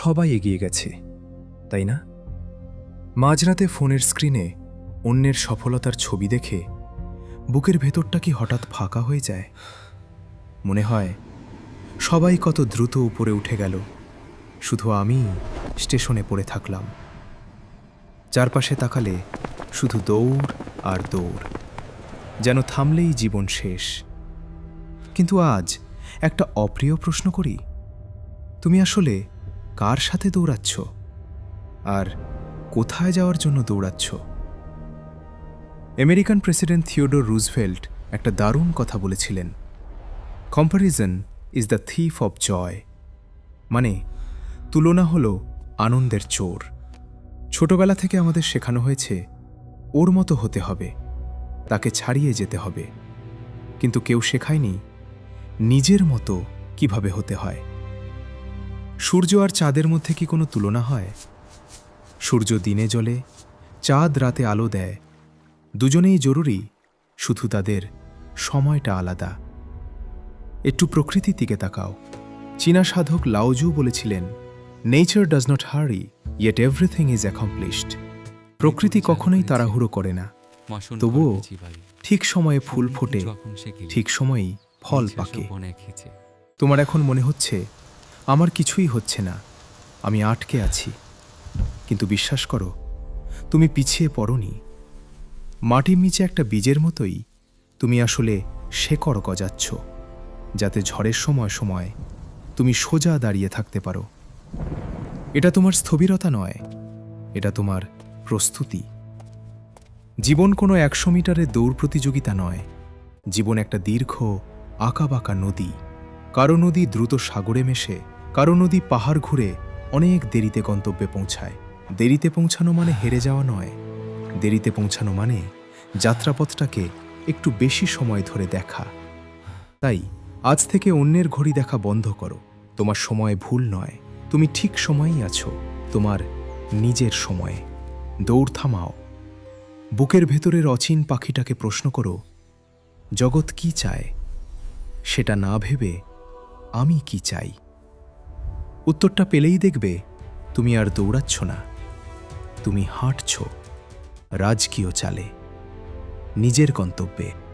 সবাই এগিয়ে গেছে, তাই না? মাঝরাতে ফোনের স্ক্রিনে অন্যের সফলতার ছবি দেখে বুকের ভেতরটা কি হঠাৎ ফাঁকা হয়ে যায়? মনে হয় সবাই কত দ্রুত উপরে উঠে গেল। শুধু আমি স্টেশনে পড়ে থাকলাম। চারপাশে তাকালে শুধু দৌড় আর দৌড়, যেন থামলেই জীবন শেষ। কিন্তু আজ একটা অপ্রিয় প্রশ্ন করি, তুমি আসলে কার সাথে দৌড়াচ্ছ? আর কোথায় যাওয়ার জন্য দৌড়াচ্ছ? আমেরিকান প্রেসিডেন্ট থিওডোর রুজভেল্ট একটা দারুণ কথা বলেছিলেন। Comparison is the thief of joy মানে তুলনা হল আনন্দের চোর। ছোটবেলা থেকে আমাদের শেখানো হয়েছে, ওর মতো হতে হবে, তাকে ছাড়িয়ে যেতে হবে। কিন্তু কেউ শেখায়নি, নিজের মতো কীভাবে হতে হয়? সূর্য আর চাঁদের মধ্যে কি কোনো তুলনা হয়? সূর্য দিনে জ্বলে চাঁদ রাতে আলো দেয়। দুজনেই জরুরি শুধু তাদের সময়টা আলাদা। একটু প্রকৃতির দিকে তাকাও। চীনা সাধক লাওজু বলেছিলেন nature does not hurry yet everything is accomplished প্রকৃতি কখনোই তাড়াহুড়ো করে না। তবুও ঠিক সময়ে ফুল ফোটে ঠিক সময়েই ফল পাকে। তোমার এখন মনে হচ্ছে আমার কিছুই হচ্ছে না। আমি আটকে আছি। কিন্তু বিশ্বাস করো, তুমি পিছিয়ে পড়নি। মাটির নিচে একটা বীজের মতোই তুমি আসলে শেকড় গজাচ্ছ, যাতে ঝড়ের সময় সময় তুমি সোজা দাঁড়িয়ে থাকতে পারো। এটা তোমার স্থবিরতা নয়, এটা তোমার প্রস্তুতি। জীবন কোনো একশো মিটারের দৌড় প্রতিযোগিতা নয়, জীবন একটা দীর্ঘ, আঁকাবাঁকা নদী। কারও নদী দ্রুত সাগরে মেশে কারও নদী পাহাড় ঘুরে অনেক দেরিতে গন্তব্যে পৌঁছায়। দেরিতে পৌঁছানো মানে হেরে যাওয়া নয়। দেরিতে পৌঁছানো মানে যাত্রাপথটাকে একটু বেশি সময় ধরে দেখা। তাই, আজ থেকে অন্যের ঘড়ি দেখা বন্ধ করো। তোমার সময় ভুল নয়। তুমি ঠিক সময়েই আছো। তোমার নিজের সময়ে। দৌড় থামাও। বুকের ভেতরের অচিন পাখিটাকে প্রশ্ন করো, জগৎ কি চায়? সেটা না ভেবে আমি কি চাই? উত্তরটা পেলেই দেখবে তুমি আর দৌড়াচ্ছ না। তুমি হাঁটছ রাজকীয় চালে নিজের গন্তব্যে।